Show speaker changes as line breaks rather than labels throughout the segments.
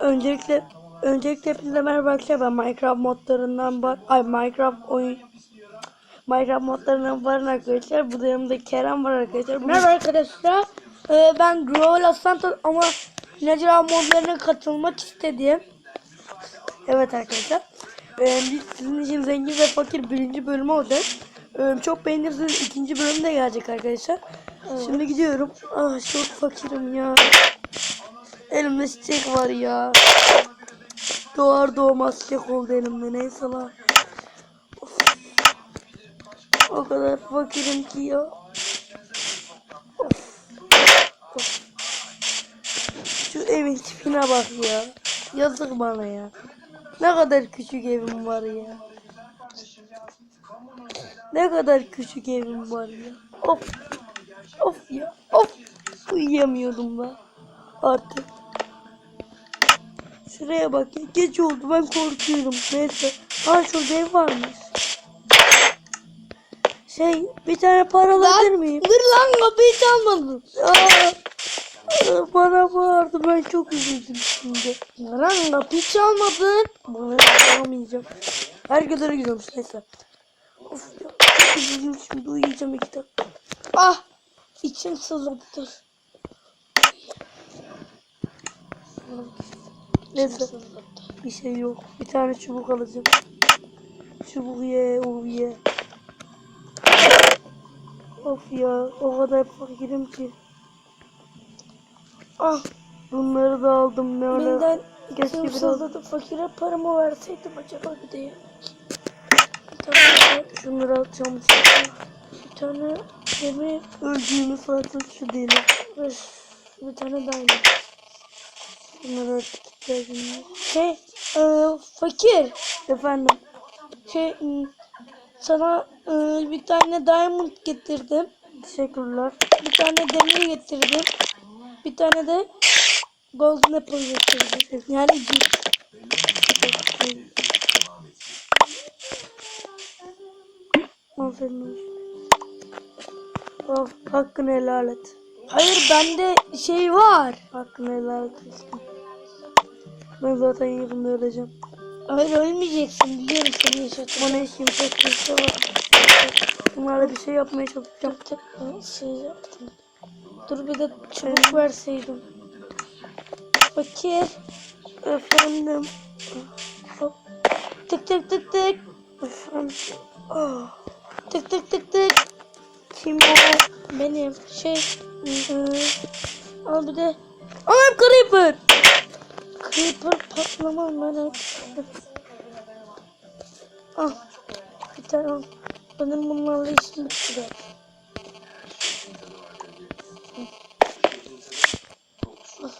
Öncelikle öncelikle hepinize merhaba arkadaşlar. Ben Minecraft modlarından var. Ay Minecraft oyun Minecraft modlarından varın arkadaşlar. Bu da yanımda Kerem var arkadaşlar. Bugün-
Merhaba arkadaşlar. Ee, ben Growl Aslantos ama Necra modlarına katılmak istedim.
Evet arkadaşlar. Ee, biz sizin için zengin ve fakir birinci bölümü olacak. Ee, çok beğenirseniz ikinci bölüm de gelecek arkadaşlar. Şimdi gidiyorum. Ah çok fakirim ya. Elimde çiçek var ya. Doğar doğmaz çiçek oldu elimde. Neyse lan. Of. O kadar fakirim ki ya. Of. Of. Şu evin tipine bak ya. Yazık bana ya. Ne kadar küçük evim var ya. Ne kadar küçük evim var ya. Of. Of ya. Of. Uyuyamıyordum ben. Artık. Şuraya bak. Gece oldu ben korkuyorum. Neyse. Ha şurada ev varmış. Şey bir tane para alabilir miyim?
Dur lan kapıyı çalmadın.
Aa, aa, bana bağırdı ben çok üzüldüm şimdi.
Lan kapıyı çalmadın.
Bana yapamayacağım. Herkes öyle gidiyormuş neyse. Of ya. Üzüldüm şimdi uyuyacağım iki dakika.
Ah içim sızladı.
Neyse. Bir şey yok. Bir tane çubuk alacağım. Çubuk ye, o ye. Of ya, o kadar fakirim ki.
Ah
Bunları da aldım ne
benden
ara. Keşke biraz
sızladı. Fakire paramı verseydim acaba bir de. Bir tane,
şunları alacağım.
bir tane demir,
Öldüğümü zaten şu değil.
Öf, bir tane diamond.
Bunları artık ihtiyacım.
Şey, e, fakir.
Efendim.
Şey, sana e, bir tane diamond getirdim.
Teşekkürler.
Bir tane demir getirdim. Bir tane de golden apple getirdim. Yani git.
Aferin olsun. Of, hakkını helal et.
Hayır bende şey var.
Hakkını helal et. Ben zaten yakında öleceğim.
Hayır ölmeyeceksin. Biliyorum seni yaşatacağım.
Bana hiç kimse kimse var. Bunlarla bir şey yapmaya çalışacağım.
Tık şey yaptım. Dur bir de çubuk verseydim. Fakir.
Efendim.
Hop. Tık tık tık tık.
Efendim. Ah,
Tık tık tık tık.
kim o?
Benim şey ıı, al bir de Anam creeper Creeper patlama merak Ah bir tane al. Benim bunlarla işim bitti. Ah.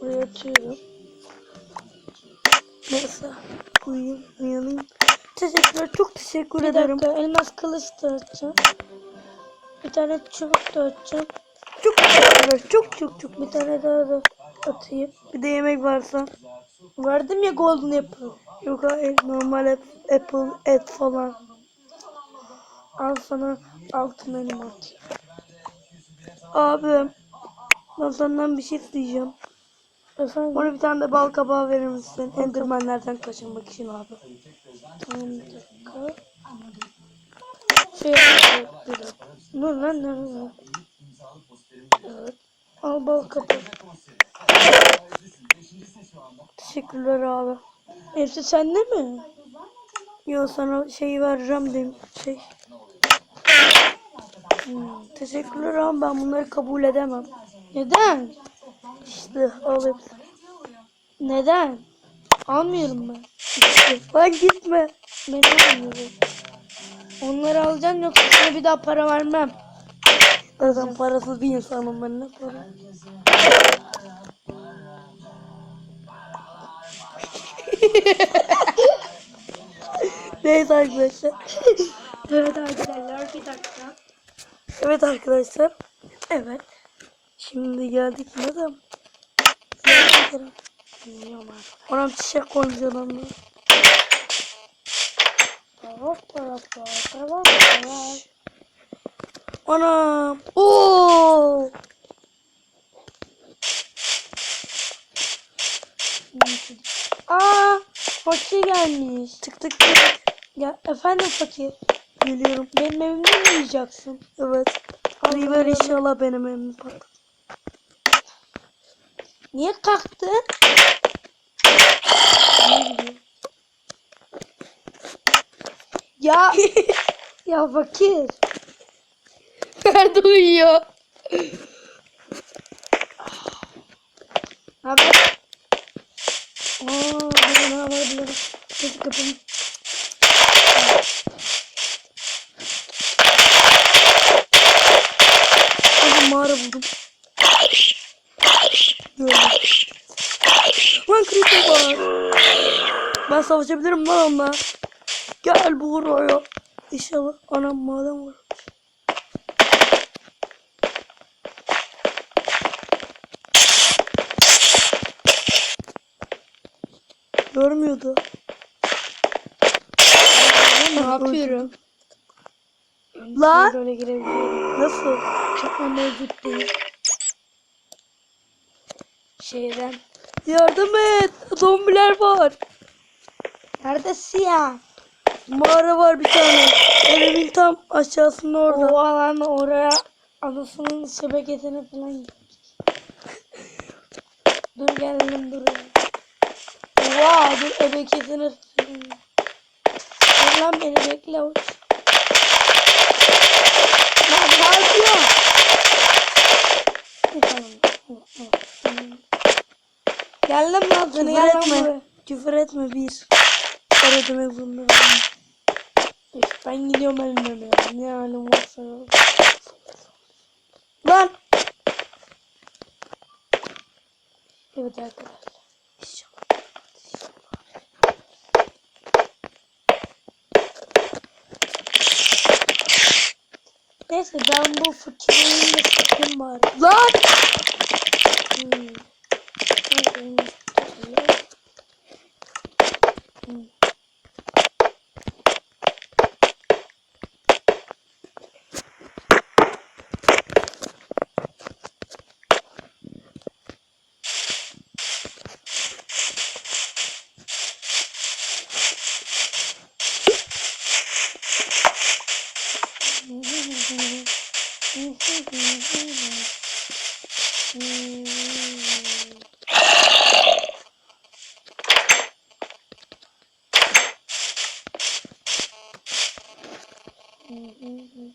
Buraya atıyorum.
Neyse. Uyuyayım, uyanayım. Teşekkürler. Çok teşekkür
Bir
ederim.
dakika elmas kılıç da atacağım. Bir tane çubuk da atacağım.
Çok teşekkürler. Çok çok çok.
Bir tane daha da atayım.
Bir de yemek varsa.
Verdim ya golden apple.
Yok hayır. Normal ap- apple, et falan.
Al sana altın elma.
Abi. Ben senden bir şey isteyeceğim.
Efendim?
Bana bir tane de bal kabağı verir misin? Endermanlerden kaçınmak için abi.
Tamam bir dakika. Şey dakika. Dur lan. Evet. Al bal kapağı.
Teşekkürler abi.
Hepsi sende mi?
Yo sana şeyi vereceğim dedim. Şey. Hmm, teşekkürler abi ben bunları kabul edemem.
Neden?
İşte al hepsini.
Neden? Almıyorum ben.
İşte. Lan gitme.
Ben almıyorum. Onları alacaksın yoksa sana bir daha para vermem.
Zaten parasız bir insanım ben ne para. Neyse arkadaşlar.
Evet arkadaşlar bir dakika.
Evet arkadaşlar. Evet. Şimdi geldik ne de.
Bilmiyorum artık.
Ona çiçek koyacağım ama. Anam. Oo.
çocuk. Aa, fakir gelmiş.
Tık tık tık.
Ya efendim fakir.
Geliyorum.
Benim evimde mi uyuyacaksın?
Evet. River inşallah benim evimi patlat.
Niye kalktın? Ya ya fakir.
Nerede uyuyor?
Abi. Aa, burada ne alabilirim? Hadi
mağara buldum. Lan creeper var. Ben savaşabilirim lan onunla. Gel buraya. İnşallah anam maden var. Görmüyordu.
Ne yapıyorum? Girebiliyorum.
nasıl?
Ama mevcut değil. Şeyden.
Yardım et. Zombiler var.
Neredesin ya?
Mağara var bir tane. Evimin tam aşağısında orada.
O alan oraya anasının şebekesine falan dur geldim dur. Oha dur ebekesine falan. Dur lan beni bekle. uç. Lan ne tamam. Geldim lan seni gel lan buraya.
Küfür etme bir. Para demek zorunda
ben gidiyorum elimden ya. Ne halim varsa.
Lan.
Evet arkadaşlar. Neyse ben bu fakirin de satayım.
Lan! Hmm. Hmm. Hmm. Mm-hmm.